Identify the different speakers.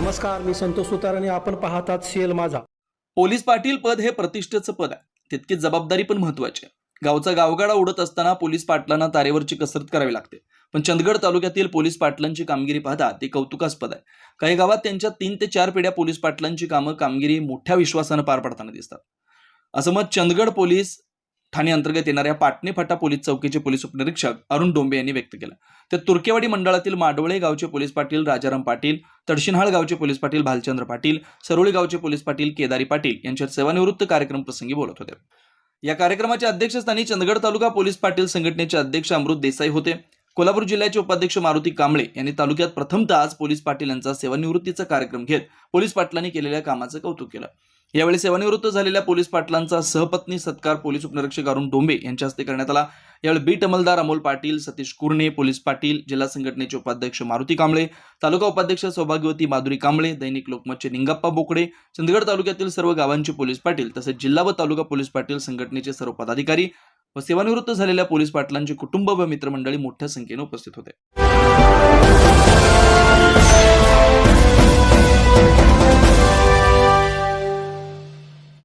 Speaker 1: नमस्कार मी संतोष सुतार आणि आपण पाहतात सीएल माझा.
Speaker 2: पोलीस पाटील पद हे प्रतिष्ठेचं पद आहे. तितकीच जबाबदारी पण महत्वाची आहे. गावचा गावगाडा उडत असताना पोलीस पाटलांना तारेवरची कसरत करावी लागते. पण चंदगड तालुक्यातील पोलीस पाटलांची कामगिरी पाहता ती कौतुकास्पद आहे. काही गावात त्यांच्या तीन ते चार पिढ्या पोलीस पाटलांची कामं कामगिरी मोठ्या विश्वासानं पार पडताना दिसतात. असं मत चंदगड पोलीस ठाणे अंतर्गत येणाऱ्या पाटणे फाटा पोलीस चौकीचे पोलीस उपनिरीक्षक अरुण डोंबे यांनी व्यक्त केलं. तर तुर्केवाडी मंडळातील माडवळे गावचे पोलीस पाटील राजाराम पाटील तडशिनहाळ गावचे पोलीस पाटील भालचंद्र पाटील सरोळी गावचे पोलीस पाटील केदारी पाटील यांच्यात सेवानिवृत्त कार्यक्रम प्रसंगी बोलत होते. या कार्यक्रमाच्या अध्यक्षस्थानी चंदगड तालुका पोलीस पाटील संघटनेचे अध्यक्ष अमृत देसाई होते. कोल्हापूर जिल्ह्याचे उपाध्यक्ष मारुती कांबळे यांनी तालुक्यात प्रथमतः आज पोलीस पाटील यांचा सेवानिवृत्तीचा कार्यक्रम घेत पोलीस पाटलांनी केलेल्या कामाचं कौतुक केलं. यावेळी सेवानिवृत्त झालेल्या पोलीस पाटलांचा सहपत्नी सत्कार पोलीस उपनिरीक्षक अरुण डोंबे यांच्या हस्ते करण्यात आला. यावेळी बीट अंमलदार अमोल पाटील सतीश कुर्णे पोलीस पाटील जिल्हा संघटनेचे उपाध्यक्ष मारुती कांबळे तालुका उपाध्यक्ष सौभाग्यवती माधुरी कांबळे दैनिक लोकमतचे निंगप्पा बोकडे चंदगड तालुक्यातील सर्व गावांचे पोलीस पाटील तसेच जिल्हा व तालुका पोलीस पाटील संघटनेचे सर्व पदाधिकारी व सेवानिवृत्त झालेल्या पोलीस पाटलांचे कुटुंब व मित्रमंडळी मोठ्या संख्येने उपस्थित होते.